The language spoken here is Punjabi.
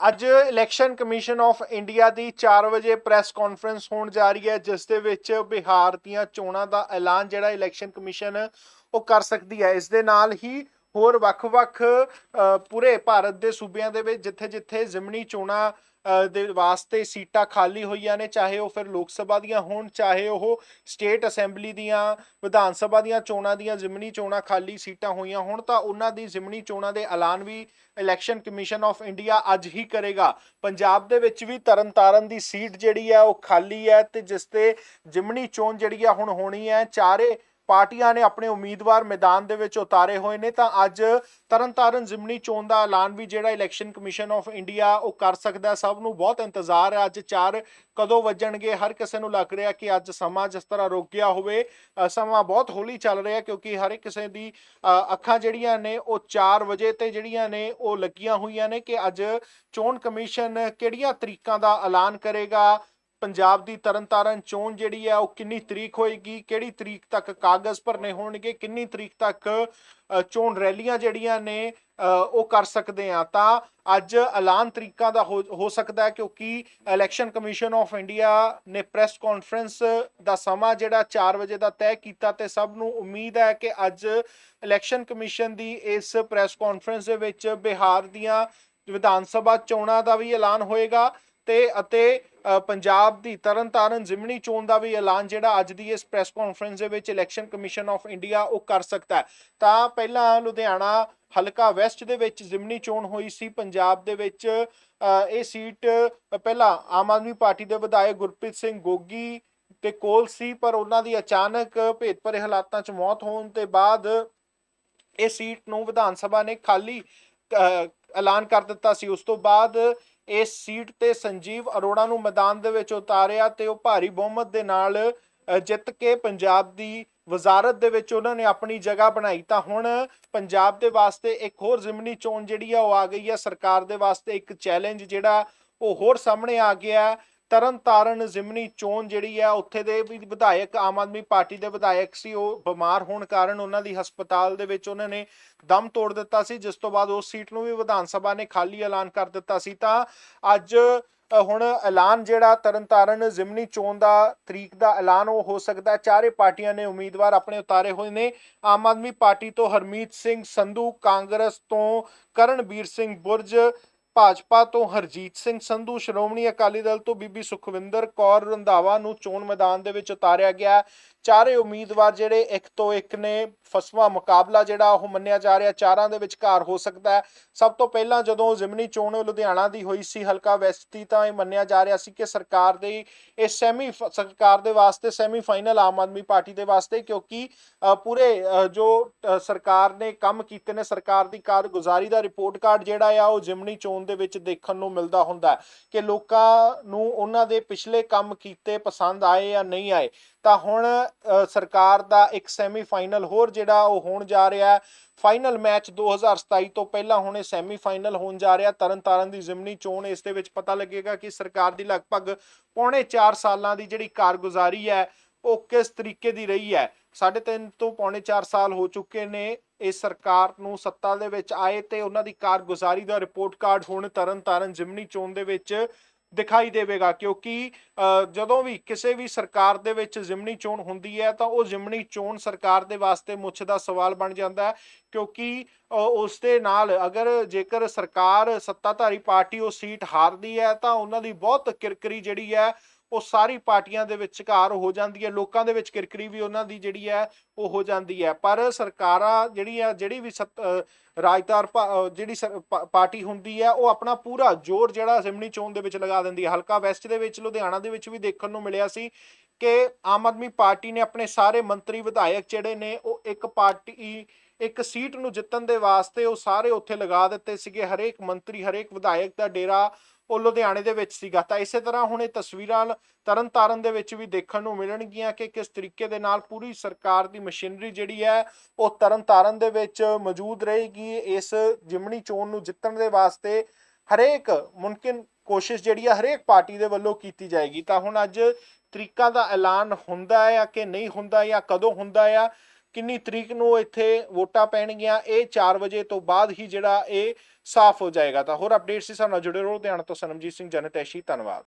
ਅੱਜ ਇਲੈਕਸ਼ਨ ਕਮਿਸ਼ਨ ਆਫ ਇੰਡੀਆ ਦੀ 4 ਵਜੇ ਪ੍ਰੈਸ ਕਾਨਫਰੰਸ ਹੋਣ ਜਾ ਰਹੀ ਹੈ, ਜਿਸ ਦੇ ਵਿੱਚ ਬਿਹਾਰ ਦੀਆਂ ਚੋਣਾਂ ਦਾ ਐਲਾਨ ਜਿਹੜਾ ਇਲੈਕਸ਼ਨ ਕਮਿਸ਼ਨ ਉਹ ਕਰ ਸਕਦੀ ਹੈ। ਇਸ ਦੇ ਨਾਲ ਹੀ ਹੋਰ ਵੱਖ-ਵੱਖ ਪੂਰੇ ਭਾਰਤ ਦੇ ਸੂਬਿਆਂ ਦੇ ਵਿੱਚ ਜਿੱਥੇ-ਜਿੱਥੇ ਜ਼ਿਮਨੀ ਚੋਣਾਂ ਦੇ ਵਾਸਤੇ ਸੀਟਾਂ ਖਾਲੀ ਹੋਈਆਂ ਨੇ, ਚਾਹੇ ਉਹ ਫਿਰ ਲੋਕ ਸਭਾ ਦੀਆਂ ਹੋਣ, ਚਾਹੇ ਉਹ ਸਟੇਟ ਅਸੈਂਬਲੀ ਦੀਆਂ, ਵਿਧਾਨ ਸਭਾ ਦੀਆਂ ਚੋਣਾਂ ਦੀਆਂ, ਜ਼ਿਮਨੀ ਚੋਣਾਂ ਖਾਲੀ ਸੀਟਾਂ ਹੋਈਆਂ ਹੋਣ, ਤਾਂ ਉਹਨਾਂ ਦੀ ਜ਼ਿਮਨੀ ਚੋਣਾਂ ਦੇ ਐਲਾਨ ਵੀ ਇਲੈਕਸ਼ਨ ਕਮਿਸ਼ਨ ਆਫ ਇੰਡੀਆ ਅੱਜ ਹੀ ਕਰੇਗਾ। ਪੰਜਾਬ ਦੇ ਵਿੱਚ ਵੀ ਤਰਨਤਾਰਨ ਦੀ ਸੀਟ ਜਿਹੜੀ ਹੈ ਉਹ ਖਾਲੀ ਹੈ ਤੇ ਜਿਸ ਤੇ ਜ਼ਿਮਨੀ ਚੋਣ ਜਿਹੜੀ ਆ ਹੁਣ ਹੋਣੀ ਹੈ, ਚਾਰੇ ਪਾਰਟੀਆਂ ਨੇ ਆਪਣੇ ਉਮੀਦਵਾਰ ਮੈਦਾਨ ਦੇ ਵਿੱਚ ਉਤਾਰੇ ਹੋਏ ਨੇ ਤਾਂ ਅੱਜ ਤਰਨਤਾਰਨ ਜ਼ਿਮਨੀ ਚੋਣ ਦਾ ਐਲਾਨ ਵੀ ਜਿਹੜਾ ਇਲੈਕਸ਼ਨ ਕਮਿਸ਼ਨ ਆਫ ਇੰਡੀਆ ਉਹ ਕਰ ਸਕਦਾ ਸਭ ਨੂੰ ਬਹੁਤ ਇੰਤਜ਼ਾਰ ਹੈ। ਅੱਜ ਚਾਰ ਕਦੋਂ ਵੱਜਣਗੇ? ਹਰ ਕਿਸੇ ਨੂੰ ਲੱਗ ਰਿਹਾ ਕਿ ਅੱਜ ਸਮਾਂ ਜਿਸ ਤਰ੍ਹਾਂ ਰੁਕ ਗਿਆ ਹੋਵੇ ਸਮਾਂ ਬਹੁਤ ਹੌਲੀ ਚੱਲ ਰਿਹਾ ਕਿਉਂਕਿ ਹਰ ਇੱਕ ਕਿਸੇ ਦੀ ਅੱਖਾਂ ਜਿਹੜੀਆਂ ਨੇ ਉਹ 4 ਵਜੇ ਤੇ ਜਿਹੜੀਆਂ ਨੇ ਉਹ ਲੱਗੀਆਂ ਹੋਈਆਂ ਨੇ ਕਿ ਅੱਜ ਚੋਣ ਕਮਿਸ਼ਨ ਕਿਹੜੀਆਂ ਤਰੀਕਾਂ ਦਾ ਐਲਾਨ ਕਰੇਗਾ? ਪੰਜਾਬ ਦੀ ਤਰਨਤਾਰਨ ਚੋਣ ਜਿਹੜੀ ਹੈ ਉਹ ਕਿੰਨੀ ਤਰੀਕ ਹੋਏਗੀ, ਕਿਹੜੀ ਤਰੀਕ ਤੱਕ ਕਾਗਜ਼ ਭਰਨੇ ਹੋਣਗੇ, ਕਿੰਨੀ ਤਰੀਕ ਤੱਕ ਚੋਣ ਰੈਲੀਆਂ ਜਿਹੜੀਆਂ ਨੇ ਉਹ ਕਰ ਸਕਦੇ ਆ ਤਾਂ ਅੱਜ ਐਲਾਨ ਤਰੀਕਾਂ ਦਾ ਹੋ ਹੋ ਸਕਦਾ ਹੈ ਕਿਉਂਕਿ ਇਲੈਕਸ਼ਨ ਕਮਿਸ਼ਨ ਆਫ ਇੰਡੀਆ ਨੇ ਪ੍ਰੈਸ ਕਾਨਫਰੰਸ ਦਾ ਸਮਾਂ ਜਿਹੜਾ 4 ਵਜੇ ਦਾ ਤੈਅ ਕੀਤਾ ਤੇ ਸਭ ਨੂੰ ਉਮੀਦ ਹੈ ਕਿ ਅੱਜ ਇਲੈਕਸ਼ਨ ਕਮਿਸ਼ਨ ਦੀ ਇਸ ਪ੍ਰੈਸ ਕਾਨਫਰੰਸ ਦੇ ਵਿੱਚ ਬਿਹਾਰ ਦੀਆਂ ਵਿਧਾਨ ਸਭਾ ਚੋਣਾਂ ਦਾ ਵੀ ਐਲਾਨ ਹੋਏਗਾ। ਤੇ ਅਤੇ ਪੰਜਾਬ ਦੀ ਤਰਨਤਾਰਨ ਜ਼ਿਮਨੀ ਚੋਣ ਦਾ ਵੀ ਐਲਾਨ ਜਿਹੜਾ ਅੱਜ ਦੀ ਇਸ ਪ੍ਰੈਸ ਕਾਨਫਰੰਸ ਦੇ ਵਿੱਚ ਇਲੈਕਸ਼ਨ ਕਮਿਸ਼ਨ ਆਫ ਇੰਡੀਆ ਉਹ ਕਰ ਸਕਦਾ ਹੈ। ਤਾਂ ਪਹਿਲਾਂ ਲੁਧਿਆਣਾ ਹਲਕਾ ਵੈਸਟ ਦੇ ਵਿੱਚ ਜ਼ਿਮਨੀ ਚੋਣ ਹੋਈ ਸੀ। ਪੰਜਾਬ ਦੇ ਵਿੱਚ ਇਹ ਸੀਟ ਪਹਿਲਾਂ ਆਮ ਆਦਮੀ ਪਾਰਟੀ ਦੇ ਵਿਧਾਇਕ ਗੁਰਪ੍ਰੀਤ ਸਿੰਘ ਗੋਗੀ ਤੇ ਕੋਲ ਸੀ, ਪਰ ਉਹਨਾਂ ਦੀ ਅਚਾਨਕ ਭੇਤ ਭਰੇ ਹਾਲਾਤਾਂ 'ਚ ਮੌਤ ਹੋਣ ਤੇ ਬਾਅਦ ਇਹ ਸੀਟ ਨੂੰ ਵਿਧਾਨ ਸਭਾ ਨੇ ਖਾਲੀ ਐਲਾਨ ਕਰ ਦਿੱਤਾ ਸੀ। ਉਸ ਤੋਂ ਬਾਅਦ ਇਸ ਸੀਟ ਤੇ ਸੰਜੀਵ ਅਰੋੜਾ ਨੂੰ ਮੈਦਾਨ ਦੇ ਵਿੱਚ ਉਤਾਰਿਆ ਤੇ ਉਹ ਭਾਰੀ ਬਹੁਮਤ ਦੇ ਨਾਲ ਜਿੱਤ ਕੇ ਪੰਜਾਬ ਦੀ ਵਜ਼ਾਰਤ ਦੇ ਵਿੱਚ ਉਹਨਾਂ ਨੇ ਆਪਣੀ ਜਗ੍ਹਾ ਬਣਾਈ। ਤਾਂ ਹੁਣ ਪੰਜਾਬ ਦੇ ਵਾਸਤੇ ਇੱਕ ਹੋਰ ਜ਼ਿਮਨੀ ਚੋਣ ਜਿਹੜੀ ਆ, ਉਹ ਆ ਗਈ ਹੈ ਸਰਕਾਰ ਦੇ ਵਾਸਤੇ ਇੱਕ ਚੈਲੰਜ ਜਿਹੜਾ ਉਹ ਹੋਰ ਸਾਹਮਣੇ ਆ ਗਿਆ। ਤਰਨਤਾਰਨ ਜ਼ਿਮਨੀ ਚੋਣ ਜਿਹੜੀ ਹੈ, ਉੱਥੇ ਦੇ ਵੀ ਵਿਧਾਇਕ ਆਮ ਆਦਮੀ ਪਾਰਟੀ ਦੇ ਵਿਧਾਇਕ ਸੀ, ਉਹ ਬਿਮਾਰ ਹੋਣ ਕਾਰਨ ਉਹਨਾਂ ਦੀ ਹਸਪਤਾਲ ਦੇ ਵਿੱਚ ਉਹਨਾਂ ਨੇ ਦਮ ਤੋੜ ਦਿੱਤਾ ਸੀ, ਜਿਸ ਤੋਂ ਬਾਅਦ ਉਸ ਸੀਟ ਨੂੰ ਵੀ ਵਿਧਾਨ ਸਭਾ ਨੇ ਖਾਲੀ ਐਲਾਨ ਕਰ ਦਿੱਤਾ ਸੀ। ਤਾਂ ਅੱਜ ਹੁਣ ਐਲਾਨ ਜਿਹੜਾ ਤਰਨਤਾਰਨ ਜ਼ਿਮਨੀ ਚੋਣ ਦਾ ਤਰੀਕ ਦਾ ਐਲਾਨ, ਉਹ ਹੋ ਸਕਦਾ ਚਾਰੇ ਪਾਰਟੀਆਂ ਨੇ ਉਮੀਦਵਾਰ ਆਪਣੇ ਉਤਾਰੇ ਹੋਏ ਨੇ। ਆਮ ਆਦਮੀ ਪਾਰਟੀ ਤੋਂ ਹਰਮੀਤ ਸਿੰਘ ਸੰਧੂ, ਕਾਂਗਰਸ ਤੋਂ ਕਰਨਬੀਰ ਸਿੰਘ ਬੁਰਜ ਭਾਜਪਾ ਤੋਂ ਹਰਜੀਤ ਸਿੰਘ ਸੰਧੂ, ਸ਼੍ਰੋਮਣੀ ਅਕਾਲੀ ਦਲ ਤੋਂ ਬੀਬੀ ਸੁਖਵਿੰਦਰ ਕੌਰ ਰੰਧਾਵਾ ਨੂੰ ਚੋਣ ਮੈਦਾਨ ਦੇ ਵਿੱਚ ਉਤਾਰਿਆ ਗਿਆ। ਚਾਰੇ ਉਮੀਦਵਾਰ ਜਿਹੜੇ ਇੱਕ ਤੋਂ ਇੱਕ ਨੇ ਫਸਵਾ ਮੁਕਾਬਲਾ ਜਿਹੜਾ ਉਹ ਮੰਨਿਆ ਜਾ ਰਿਹਾ। ਚਾਰਾਂ ਦੇ ਵਿਚਕਾਰ ਹੋ ਸਕਦਾ ਹੈ। ਸਭ ਤੋਂ ਪਹਿਲਾਂ ਜਦੋਂ ਜ਼ਿਮਨੀ ਚੋਣ ਲੁਧਿਆਣਾ ਦੀ ਹੋਈ ਸੀ, ਹਲਕਾ ਵੈਸਟ ਦੀ, ਤਾਂ ਇਹ ਮੰਨਿਆ ਜਾ ਰਿਹਾ ਸੀ ਕਿ ਸਰਕਾਰ ਦੇ, ਇਹ ਸੈਮੀ ਸਰਕਾਰ ਦੇ ਵਾਸਤੇ semi final Aam Aadmi party ਦੇ ਵਾਸਤੇ, ਕਿਉਂਕਿ ਪੂਰੇ ਜੋ ਸਰਕਾਰ ਨੇ ਕੰਮ ਕੀਤੇ ਨੇ, ਸਰਕਾਰ ਦੀ ਕਾਰਗੁਜ਼ਾਰੀ ਦਾ ਰਿਪੋਰਟ ਕਾਰਡ ਜਿਹੜਾ ਆ, ਉਹ ਜ਼ਿਮਨੀ ਚੋਣ ਦੇ ਵਿੱਚ ਦੇਖਣ ਨੂੰ ਮਿਲਦਾ ਹੁੰਦਾ ਕਿ ਲੋਕਾਂ ਨੂੰ ਉਹਨਾਂ ਦੇ ਪਿਛਲੇ ਕੰਮ ਕੀਤੇ ਪਸੰਦ ਆਏ ਜਾਂ ਨਹੀਂ ਆਏ। ਤਾਂ ਹੁਣ ਸਰਕਾਰ ਦਾ ਇੱਕ ਸੈਮੀ ਫਾਈਨਲ ਹੋਰ ਜਿਹੜਾ ਉਹ ਹੋਣ ਜਾ ਰਿਹਾ ਹੈ। ਫਾਈਨਲ ਮੈਚ 2027 ਤੋਂ ਪਹਿਲਾਂ ਹੁਣ ਇਹ ਸੈਮੀ ਫਾਈਨਲ ਹੋਣ ਜਾ ਰਿਹਾ। ਤਰਨਤਾਰਨ ਦੀ ਜ਼ਿਮਨੀ ਚੋਣ, ਇਸ ਦੇ ਵਿੱਚ ਪਤਾ ਲੱਗੇਗਾ ਕਿ ਸਰਕਾਰ ਦੀ ਲਗਭਗ ਪੌਣੇ 4 ਸਾਲਾਂ ਦੀ ਜਿਹੜੀ ਕਾਰਗੁਜ਼ਾਰੀ ਹੈ ਉਹ ਕਿਸ ਤਰੀਕੇ ਦੀ ਰਹੀ ਹੈ? ਸਾਢੇ ਤਿੰਨ ਤੋਂ ਪੌਣੇ 4 ਸਾਲ ਹੋ ਚੁੱਕੇ ਨੇ। ਇਸ ਸਰਕਾਰ ਨੂੰ ਸੱਤਾ ਦੇ ਵਿੱਚ ਆਏ ਤੇ ਉਹਨਾਂ ਦੀ ਕਾਰਗੁਜ਼ਾਰੀ ਦਾ ਰਿਪੋਰਟ ਕਾਰਡ ਹੁਣ ਤਰਨਤਾਰਨ ਜ਼ਿਮਨੀ ਚੋਣ ਦੇ ਵਿੱਚ ਦਿਖਾਈ ਦੇਵੇਗਾ। ਕਿਉਂਕਿ ਜਦੋਂ ਵੀ ਕਿਸੇ ਵੀ ਸਰਕਾਰ ਦੇ ਵਿੱਚ ਜ਼ਿਮਨੀ ਚੋਣ ਹੁੰਦੀ ਹੈ ਤਾਂ ਉਹ ਜ਼ਿਮਨੀ ਚੋਣ ਸਰਕਾਰ ਦੇ ਵਾਸਤੇ ਮੁੱਛ ਦਾ ਸਵਾਲ ਬਣ ਜਾਂਦਾ ਹੈ। ਕਿਉਂਕਿ ਉਸ ਦੇ ਨਾਲ ਅਗਰ ਜੇਕਰ ਸਰਕਾਰ ਸੱਤਾਧਾਰੀ ਪਾਰਟੀ ਉਹ ਸੀਟ ਹਾਰਦੀ ਹੈ ਤਾਂ ਉਹਨਾਂ ਦੀ ਬਹੁਤ ਕਿਰਕਰੀ ਜਿਹੜੀ ਹੈ ਉਹ ਸਾਰੀ ਪਾਰਟੀਆਂ ਦੇ ਵਿਚਕਾਰ ਹੋ ਜਾਂਦੀ ਹੈ, ਲੋਕਾਂ ਦੇ ਵਿੱਚ ਕਿਰਕਰੀ ਵੀ ਉਹਨਾਂ ਦੀ ਜਿਹੜੀ ਹੈ, ਉਹ ਹੋ ਜਾਂਦੀ ਹੈ। ਪਰ ਸਰਕਾਰਾਂ ਜਿਹੜੀ ਹੈ ਜਿਹੜੀ ਵੀ ਸੱਤ- ਰਾਜਦਾਰ ਜਿਹੜੀ ਸਰ- ਪਾਰਟੀ ਹੁੰਦੀ ਹੈ, ਉਹ ਆਪਣਾ ਪੂਰਾ ਜ਼ੋਰ ਜਿਹੜਾ ਜ਼ਿਮਨੀ ਚੋਣ ਦੇ ਵਿੱਚ ਲਗਾ ਦਿੰਦੀ ਹੈ। ਹਲਕਾ ਵੈਸਟ ਦੇ ਵਿੱਚ, ਲੁਧਿਆਣਾ ਦੇ ਵਿੱਚ ਵੀ ਦੇਖਣ ਨੂੰ ਮਿਲਿਆ ਸੀ ਕਿ ਆਮ ਆਦਮੀ ਪਾਰਟੀ ਨੇ ਆਪਣੇ ਸਾਰੇ ਮੰਤਰੀ ਵਿਧਾਇਕ ਜਿਹੜੇ ਨੇ, ਉਹ ਇੱਕ ਪਾਰਟੀ, ਇੱਕ ਸੀਟ ਨੂੰ ਜਿੱਤਣ ਦੇ ਵਾਸਤੇ ਉਹ ਸਾਰੇ ਉੱਥੇ ਲਗਾ ਦਿੱਤੇ ਸੀਗੇ। ਹਰੇਕ ਮੰਤਰੀ, ਹਰੇਕ ਵਿਧਾਇਕ ਦਾ ਡੇਰਾ ਉਹ ਲੁਧਿਆਣੇ ਦੇ ਵਿੱਚ ਸੀਗਾ। ਤਾਂ ਇਸੇ ਤਰ੍ਹਾਂ ਹੁਣ ਇਹ ਤਸਵੀਰਾਂ ਤਰਨਤਾਰਨ ਦੇ ਵਿੱਚ ਵੀ ਦੇਖਣ ਨੂੰ ਮਿਲਣਗੀਆਂ ਕਿ ਕਿਸ ਤਰੀਕੇ ਦੇ ਨਾਲ ਪੂਰੀ ਸਰਕਾਰ ਦੀ ਮਸ਼ੀਨਰੀ ਜਿਹੜੀ ਹੈ, ਉਹ ਤਰਨਤਾਰਨ ਦੇ ਵਿੱਚ ਮੌਜੂਦ ਰਹੇਗੀ। ਇਸ ਜਿਮਣੀ ਚੋਣ ਨੂੰ ਜਿੱਤਣ ਦੇ ਵਾਸਤੇ ਹਰੇਕ ਮੁਮਕਿਨ ਕੋਸ਼ਿਸ਼ ਜਿਹੜੀ ਹੈ, ਹਰੇਕ ਪਾਰਟੀ ਦੇ ਵੱਲੋਂ ਕੀਤੀ ਜਾਏਗੀ। ਤਾਂ ਹੁਣ ਅੱਜ ਤਰੀਕਾਂ ਦਾ ਐਲਾਨ ਹੁੰਦਾ ਹੈ ਕਿ ਨਹੀਂ ਹੁੰਦਾ ਜਾਂ ਕਦੋਂ ਹੁੰਦਾ ਹੈ ਕਿੰਨੀ ਤਰੀਕ ਨੂੰ ਇੱਥੇ ਵੋਟਾਂ ਪੈਣਗੀਆਂ, ਇਹ 4 ਵਜੇ ਤੋਂ ਬਾਅਦ ਹੀ ਜਿਹੜਾ ਇਹ ਸਾਫ਼ ਹੋ ਜਾਏਗਾ। ਤਾਂ ਹੋਰ ਅਪਡੇਟਸ ਸੀ ਸਾਡੇ ਨਾਲ ਜੁੜੇ ਰਹੋ। ਧਿਆਨ ਤੋਂ ਸਨਮਜੀਤ ਸਿੰਘ, ਜਨਤੈਸ਼ੀ, ਧੰਨਵਾਦ।